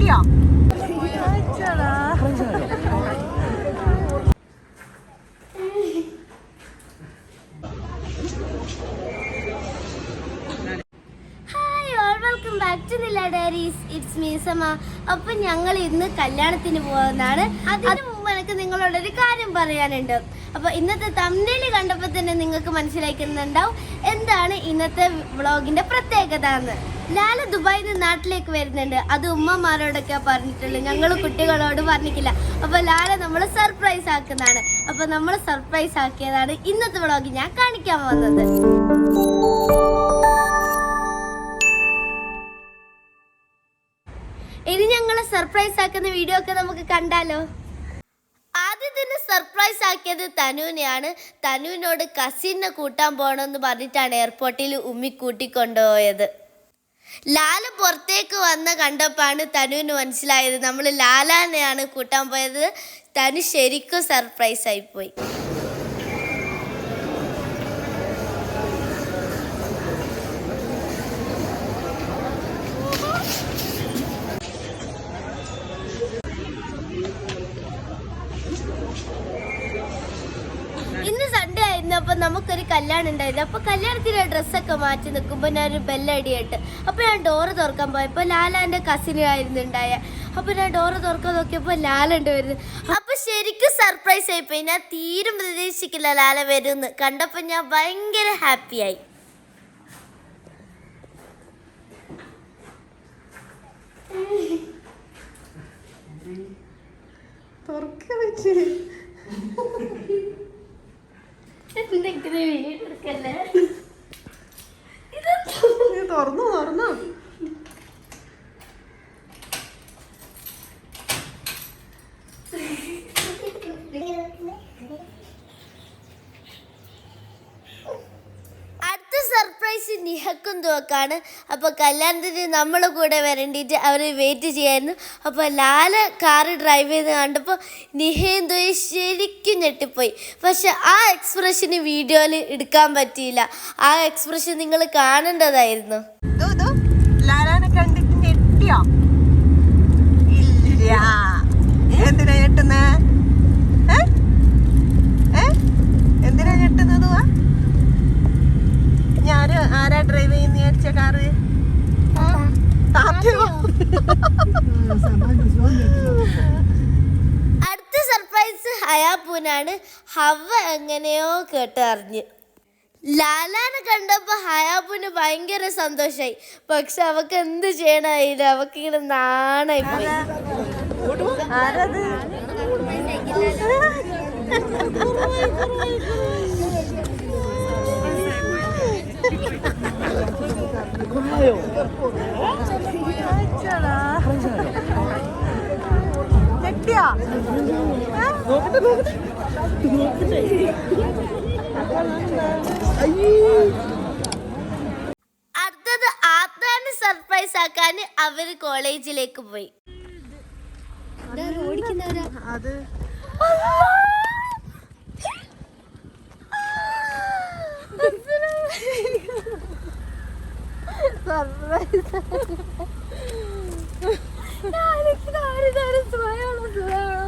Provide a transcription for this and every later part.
ഞെട്ടിയോ hi all welcome back to Nila diaries it's മീസമ അപ്പൊ ഞങ്ങൾ ഇന്ന് കല്യാണത്തിന് പോകുന്നതാണ് അതിനു മുമ്പ് എനിക്ക് നിങ്ങളോട് ഒരു കാര്യം പറയാനുണ്ട്. അപ്പൊ ഇന്നത്തെ തമ്മിൽ കണ്ടപ്പോൾ തന്നെ നിങ്ങൾക്ക് മനസ്സിലാക്കുന്നുണ്ടാവും എന്താണ് ഇന്നത്തെ വ്ളോഗിന്റെ പ്രത്യേകത എന്ന് ലാല ദുബായിൽ നിന്ന് നാട്ടിലേക്ക് വരുന്നുണ്ട്. അത് ഉമ്മമാരോടൊക്കെ പറഞ്ഞിട്ടുള്ളൂ ഞങ്ങൾ കുട്ടികളോട് പറഞ്ഞിട്ടില്ല. അപ്പോൾ ലാല നമ്മൾ സർപ്രൈസ് ആക്കുന്നതാണ്. അപ്പോൾ നമ്മൾ സർപ്രൈസ് ആക്കിയതാണ് ഇന്നത്തെ വ്ളോഗ് ഞാൻ കാണിക്കാൻ വന്നത് ഇനി ഞങ്ങളെ സർപ്രൈസ് ആക്കുന്ന വീഡിയോ ഒക്കെ നമുക്ക് കണ്ടാലോ? സർപ്രൈസ് ആക്കിയത് തനുവിനെയാണ്. തനുവിനോട് കസിനെ കൂട്ടാൻ പോകണമെന്ന് പറഞ്ഞിട്ടാണ് എയർപോർട്ടിൽ ഉമ്മി കൂട്ടിക്കൊണ്ടുപോയത്. ലാല പുറത്തേക്ക് വന്ന കണ്ടപ്പോഴാണ് തനുവിന് മനസ്സിലായത്. നമ്മൾ ലാലാനെയാണ് കൂട്ടാൻ പോയത്. തനു ശരിക്കും സർപ്രൈസ് ആയിപ്പോയി അപ്പൊ നമുക്കൊരു കല്യാണം ഉണ്ടായിരുന്നു. അപ്പൊ കല്യാണത്തിന് ഡ്രസ്സൊക്കെ മാറ്റി നിൽക്കുമ്പോൾ ഒരു ബെല്ലടിയായിട്ട്. അപ്പൊ ഞാൻ ഡോറ് തുറക്കാൻ പോയപ്പോ ലാലാന്റെ കസിനായിരുന്നു ഉണ്ടായ. അപ്പൊ ഞാൻ ഡോറ് തുറക്കാൻ നോക്കിയപ്പോ ലാലുണ്ട് വരുന്നത്. അപ്പൊ ശരിക്കും സർപ്രൈസ് ആയിപ്പോയി. ഞാൻ തീരും പ്രതീക്ഷിക്കില്ല ലാല വരുമെന്ന്. കണ്ടപ്പോ ഞാൻ ഭയങ്കര ഹാപ്പിയായി തുറക്ക വെച്ച് തുറന്നു തുറന്നു അടുത്ത സർപ്രൈസ് നിഹക്കും തുവക്കാണ് അപ്പോൾ കല്യാണത്തിന് നമ്മളെ കൂടെ വരണ്ടിയിട്ട് അവർ വെയിറ്റ് ചെയ്യായിരുന്നു. അപ്പോൾ ലാല കാറ് ഡ്രൈവ് ചെയ്ത് കണ്ടപ്പോൾ നിഹേന്ദുയെ ശരിക്കും ഞെട്ടിപ്പോയി. പക്ഷെ ആ എക്സ്പ്രഷന് വീഡിയോയിൽ എടുക്കാൻ പറ്റിയില്ല. ആ എക്സ്പ്രഷൻ നിങ്ങൾ കാണേണ്ടതായിരുന്നു. ലാലാനെ കണ്ടിട്ട് ഞെട്ടിയോ? അടുത്ത സർപ്രൈസ് ഹയാപ്പൂനാണ് ഹവ എങ്ങനെയോ കേട്ടറിഞ്ഞ് ലാലാനെ കണ്ടപ്പോ ഹയാപ്പൂന് ഭയങ്കര സന്തോഷായി. പക്ഷെ അവക്ക് എന്ത് ചെയ്യണമായില്ല അവക്ക് ഇങ്ങനെ നാണായി പോയി. അടുത്തത് ആത്മാനെ സർപ്രൈസ് ആക്കാൻ അവർ കോളേജിലേക്ക് പോയി. അത്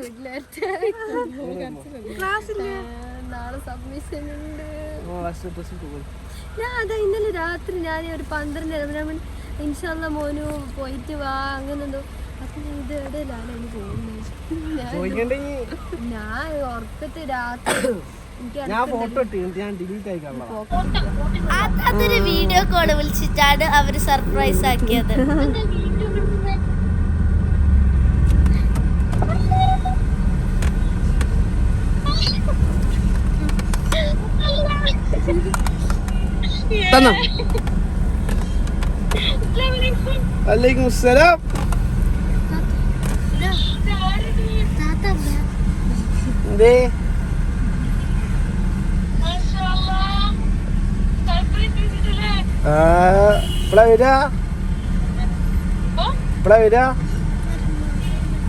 ഞാൻ വീട്ടിലെത്തി നാളെ സബ്മിഷൻ ഉണ്ട്. ഞാൻ അതാ ഇന്നലെ രാത്രി ഞാൻ ഒരു പന്ത്രണ്ട് ഇൻഷാല്ല മോനു പോയിട്ട് വാ അങ്ങനെ എന്തോ. അപ്പൊ ഞാൻ ഇത് ഇടയിലാണ് എനിക്ക് പോകുന്നത് ഞാൻ ചോദിക്കണ്ടെങ്കിൽ ഞാൻ ഉറക്കത്ത് രാത്രി ഞാൻ ഫോട്ടോ ഇട്ട് ഞാൻ ഡിലീറ്റ് ആയി കാണാം അതൊരു വീഡിയോ കോൾ വിളിച്ചിട്ടാണ് അവർ സർപ്രൈസ് ആക്കിയത്. തന്നോ വലൈക്കും അസ്സലാം എന്തേ ആ എപ്പളാ വരാ? എപ്പളാ വരാ?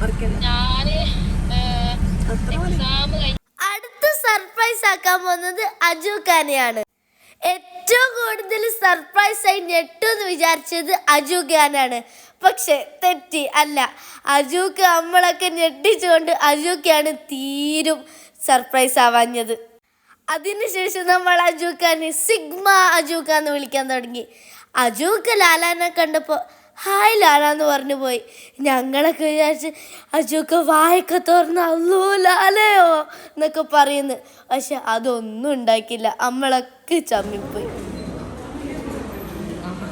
അടുത്ത സർപ്രൈസ് ആക്കാൻ പോകുന്നത് അജു ഖാനെയാണ്. ഏറ്റവും കൂടുതൽ സർപ്രൈസ് ആയി ഞെട്ടുമെന്ന് വിചാരിച്ചത് അജു ഖാനാണ്. പക്ഷെ തെറ്റി അല്ല. അജുക്ക് നമ്മളൊക്കെ ഞെട്ടിച്ചുകൊണ്ട് അജുക്കാണ് തീരും സർപ്രൈസ് ആവാഞ്ഞത്. അതിനുശേഷം നമ്മൾ അജുക്കാനെ സിഗ്മ അജുക്ക എന്ന് വിളിക്കാൻ തുടങ്ങി. അജുക്ക് ലാലാനെ കണ്ടപ്പോൾ ഹായ് ലാല എന്ന് പറഞ്ഞു പോയി. ഞങ്ങളൊക്കെ വിചാരിച്ച് അജുക്ക് വായൊക്കെ തുറന്ന് അല്ലോ ലാലയോ എന്നൊക്കെ പറയുന്നു. പക്ഷെ അതൊന്നും ഉണ്ടാക്കില്ല നമ്മളൊക്കെ ചമ്മിപ്പോയി. അപ്പൊ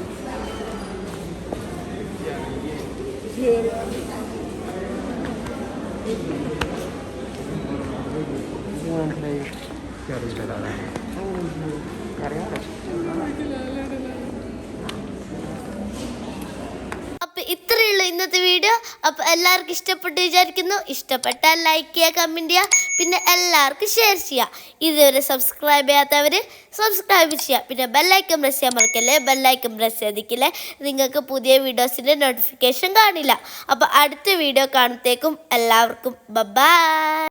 ഇന്നത്തെ വീഡിയോ. അപ്പോൾ എല്ലാവർക്കും ഇഷ്ടപ്പെട്ടു വിചാരിക്കുന്നു. ഇഷ്ടപ്പെട്ടാൽ ലൈക്ക് ചെയ്യുക കമന്റ് ചെയ്യുക പിന്നെ എല്ലാവർക്കും ഷെയർ ചെയ്യുക. ഇതുവരെ സബ്സ്ക്രൈബ് ചെയ്യാത്തവർ സബ്സ്ക്രൈബ് ചെയ്യുക. പിന്നെ ബെല്ലൈക്കൺ പ്രസ് ചെയ്യാൻ മറക്കല്ലേ? ബെല്ലൈക്കൺ പ്രസ് ചെയ്തിക്കില്ലേ നിങ്ങൾക്ക് പുതിയ വീഡിയോസിന്റെ നോട്ടിഫിക്കേഷൻ കാണില്ല. അപ്പോൾ അടുത്ത വീഡിയോ കാണത്തേക്കും എല്ലാവർക്കും. ബൈ